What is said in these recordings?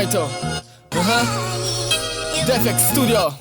Trzymaj to. Aha. Defekt Studio.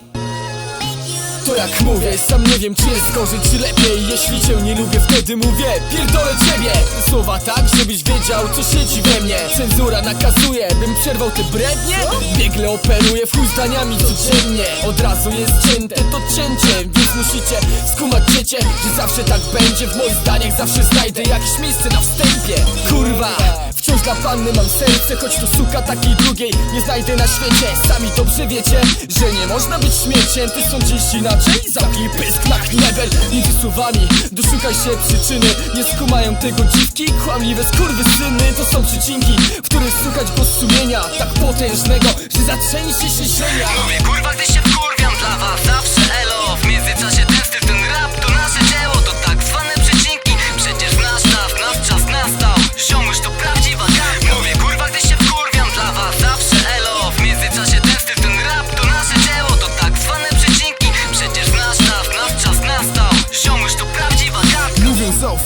To jak mówię, sam nie wiem czy jest gorzej czy lepiej. Jeśli cię nie lubię wtedy mówię Pierdolę ciebie. Słowa tak, żebyś wiedział co siedzi we mnie. Cenzura nakazuje, bym przerwał te brednie. Biegle operuję w chuj zdaniami codziennie. Od razu jest cięte, to cięcie Więc musicie skumać dziecię Że zawsze tak będzie. W moich zdaniach zawsze znajdę jakieś miejsce na wstępie. Kurwa Wciąż dla panny mam serce, choć to suka takiej drugiej Nie znajdę na świecie, sami dobrze wiecie Że nie można być śmieciem, ty sądzisz inaczej? Zamknij pysk na knebel między słowami Doszukaj się przyczyny, nie skumają tego dziwki. Kłamliwe skurwysyny, to są przycinki W których słuchać głos sumienia. Tak potężnego, że zatrzęsie się ziemia. Mówię kurwa, gdy się wkurwiam dla was. Zawsze elo, w międzyczasie ten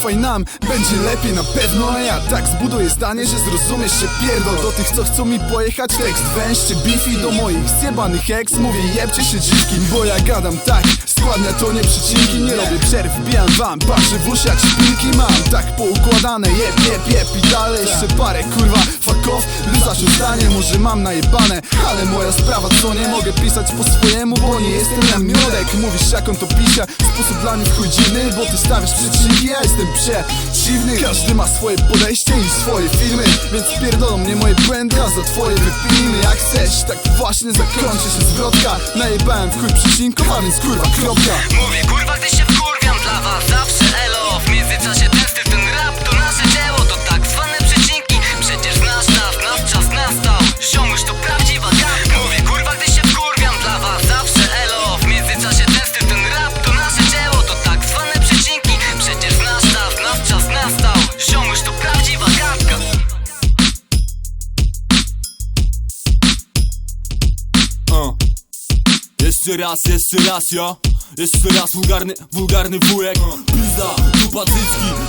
zaufaj nam, będzie lepiej na pewno A ja tak zbuduję zdanie, że zrozumiesz się pierdol Do tych co chcą mi pojechać. Tekst Wężcie bifi do moich zjebanych ex. Mówię jebcie się dziwki, bo ja gadam tak. Składnia to nie przycinki, nie robię przerw Wbijam wam, patrzę w uszy jak szpilki Mam. Tak poukładane, jeb, jeb, jeb I dalej. Jeszcze parę kurwa Wyzaczę zdanie, może mam najebane. Ale moja sprawa, co nie mogę pisać po swojemu Bo nie jestem na Mówisz jak on to pisze, sposób dla mnie w chuj dziwny Bo ty stawiasz przecinki, ja jestem przeciwny. Każdy ma swoje podejście i swoje filmy Więc pierdolą mnie moje błędy, a za twoje wypijmy. Jak chcesz, tak właśnie zakończy się zwrotka. Najebałem w chuj przecinków, a więc kurwa kropka. Mówię kurwa, gdy się wkurwiam dla was Zawsze elo, w międzyczasie Jeszcze raz, jeszcze raz, jo. Jeszcze raz wulgarny, wulgarny wujek. Pizda, dupa cycki,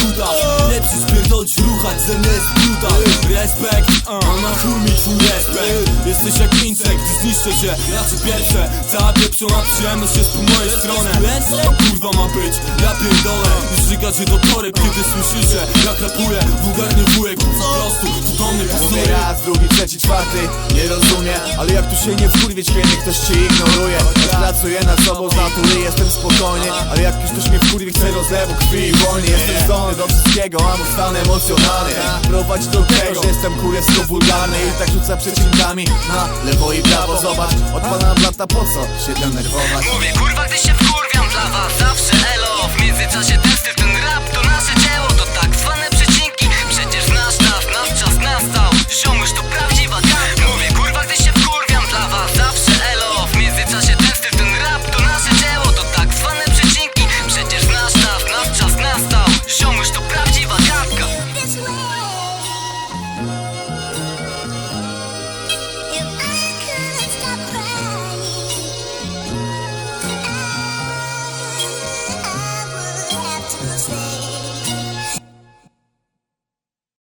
szybki kutas Nie przyspierdolić, ruchać, zamiast bruta Respekt, a na chuj mi twój respekt. Jesteś jak insekt, zniszczę cię, raczej pierwsze Cała pieprzona przyjemność jest po mojej stronie. Co kurwa ma być? Ja pierdolę. Już żygacie do toreb, kiedy słyszycie. Jak rapuję, wulgarny wujek Po prostu, to do mnie pasuje raz, drugi, trzeci, czwarty Nie rozumie, ale jak tu się nie wkurwić Kiedy ktoś ci ignoruje. Pracuję nad sobą z natury, jestem spokojny. Ale jak już ktoś mnie wkurwi, chce rozlewu krwi i wolnie Jestem zdolny do wszystkiego, mam stan emocjonalny Prowadzi do tego, że jestem kurewsko wulgarny I tak rzuca przecinkami na lewo i prawo. Zobacz, odpalam lata, po co się denerwować? Mówię kurwa, gdy się wkurwiam